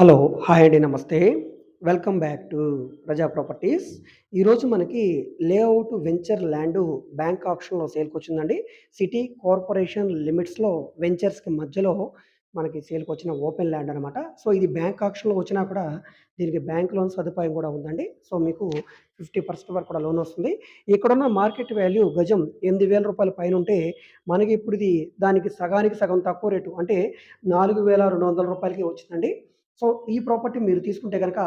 Hello! Hi అండి. నమస్తే. Welcome back to Praja properties. ఈరోజు మనకి లేఅవుట్ వెంచర్ ల్యాండ్ బ్యాంక్ ఆప్షన్లో సేల్కి వచ్చిందండి సిటీ కార్పొరేషన్ లిమిట్స్‌లో వెంచర్స్‌కి మధ్యలో మనకి సేల్కి వచ్చిన ఓపెన్ ల్యాండ్ అనమాట. సో, ఇది బ్యాంక్ ఆప్షన్లో వచ్చినా కూడా దీనికి బ్యాంక్ లోన్ సదుపాయం కూడా ఉందండి. సో, మీకు 50% వరకు కూడా లోన్ వస్తుంది. ఇక్కడున్న మార్కెట్ వాల్యూ గజం రూ. 8,000 పైనుంటే మనకి ఇప్పుడు ఇది దానికి సగానికి సగం తక్కువ రేటు అంటే నాలుగు వేల రెండు వందల రూపాయలకి వచ్చిందండి. సో, ఈ ప్రాపర్టీ మీరు తీసుకుంటే గనక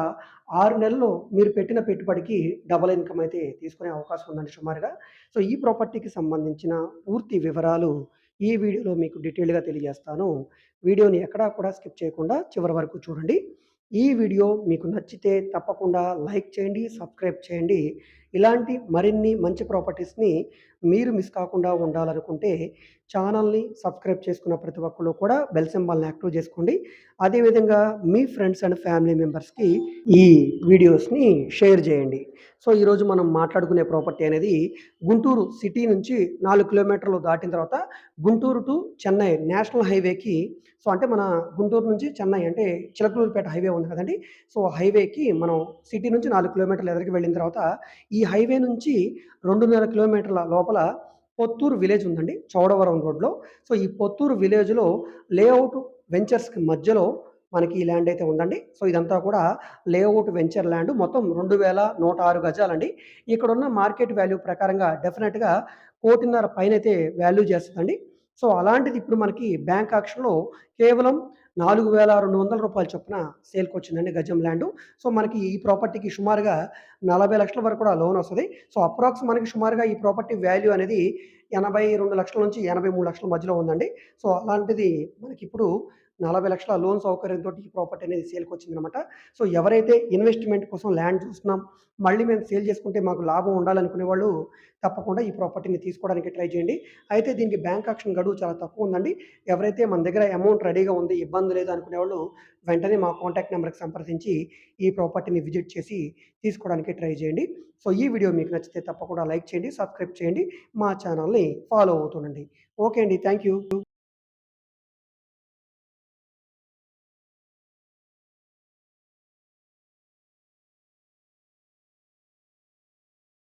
ఆరు నెలలు మీరు పెట్టిన పెట్టుబడికి డబల్ ఇన్‌కమ్ అయితే తీసుకునే అవకాశం ఉందండి సుమారుగా. సో, ఈ ప్రాపర్టీకి సంబంధించిన పూర్తి వివరాలు ఈ వీడియోలో మీకు డీటెయిల్గా తెలియజేస్తాను. వీడియోని ఎక్కడా కూడా స్కిప్ చేయకుండా చివరి వరకు చూడండి. ఈ వీడియో మీకు నచ్చితే తప్పకుండా లైక్ చేయండి, సబ్స్క్రైబ్ చేయండి. ఇలాంటి మరిన్ని మంచి ప్రాపర్టీస్‌ని మీరు మిస్ కాకుండా ఉండాలనుకుంటే ఛానల్‌ని సబ్స్క్రైబ్ చేసుకున్న ప్రతి ఒక్కరు కూడా బెల్ సింబల్‌ని యాక్టివ్ చేసుకోండి. అదేవిధంగా మీ ఫ్రెండ్స్ అండ్ ఫ్యామిలీ మెంబర్స్‌కి ఈ వీడియోస్‌ని షేర్ చేయండి. సో, ఈరోజు మనం మాట్లాడుకునే ప్రాపర్టీ అనేది గుంటూరు సిటీ నుంచి నాలుగు కిలోమీటర్లు దాటిన తర్వాత గుంటూరు టు చెన్నై నేషనల్ హైవేకి సో, అంటే మన గుంటూరు నుంచి చెన్నై అంటే చిలకలూరుపేట హైవే ఉంది కదండీ! సో, హైవేకి మనం సిటీ నుంచి నాలుగు కిలోమీటర్లు ఎదురికి వెళ్ళిన తర్వాత ఈ హైవే నుంచి 2.5 కిలోమీటర్ల లోపల పొత్తూరు విలేజ్ ఉందండి. చౌడవరం రోడ్‌లో. సో, ఈ పొత్తూరు విలేజ్‌లో లేఅవుట్ వెంచర్స్‌కి మధ్యలో మనకి ఈ ల్యాండ్ అయితే ఉందండి. సో, ఇదంతా కూడా లేఅవుట్ వెంచర్ ల్యాండ్ మొత్తం 2,106 గజాలండి. ఇక్కడున్న మార్కెట్ వాల్యూ ప్రకారంగా డెఫినెట్గా కోటిన్నర పైన అయితే వాల్యూ చేస్తుందండి సో, అలాంటిది ఇప్పుడు మనకి బ్యాంక్ ఆక్షన్‌లో కేవలం నాలుగు వేల రెండు వందల రూపాయల చొప్పున సేల్‌కొచ్చిందండి గజం ల్యాండ్. సో, మనకి ఈ ప్రాపర్టీకి సుమారుగా నలభై లక్షల వరకు కూడా లోన్ వస్తుంది. సో, అప్రాక్స్ మనకి సుమారుగా ఈ ప్రాపర్టీ వాల్యూ అనేది 82,00,000 నుంచి ఎనభై మూడు లక్షల మధ్యలో ఉందండి. సో, అలాంటిది మనకి ఇప్పుడు నలభై లక్షల లోన్ సౌకర్యంతో ఈ ప్రాపర్టీ అనేది సేల్‌కొచ్చిందనమాట. సో, ఎవరైతే ఇన్వెస్ట్‌మెంట్ కోసం ల్యాండ్ చూస్తున్నాం, మళ్ళీ మేము సేల్ చేసుకుంటే మాకు లాభం ఉండాలనుకునే వాళ్ళు తప్పకుండా ఈ ప్రాపర్టీని తీసుకోవడానికి ట్రై చేయండి. అయితే దీనికి బ్యాంక్ ఆక్షన్ గడువు చాలా తక్కువ ఉందండి. ఎవరైతే మన దగ్గర అమౌంట్ రెడీగా ఉంది, ఇబ్బంది లేదు అనుకునేవాళ్ళు వెంటనే మా కాంటాక్ట్ నెంబర్కి సంప్రదించి ఈ ప్రాపర్టీని విజిట్ చేసి తీసుకోవడానికి ట్రై చేయండి. సో, ఈ వీడియో మీకు నచ్చితే తప్పకుండా లైక్ చేయండి, సబ్స్క్రైబ్ చేయండి. మా ఛానల్‌ని ఫాలో అవుతుండండి. ఓకే అండి. Thank you.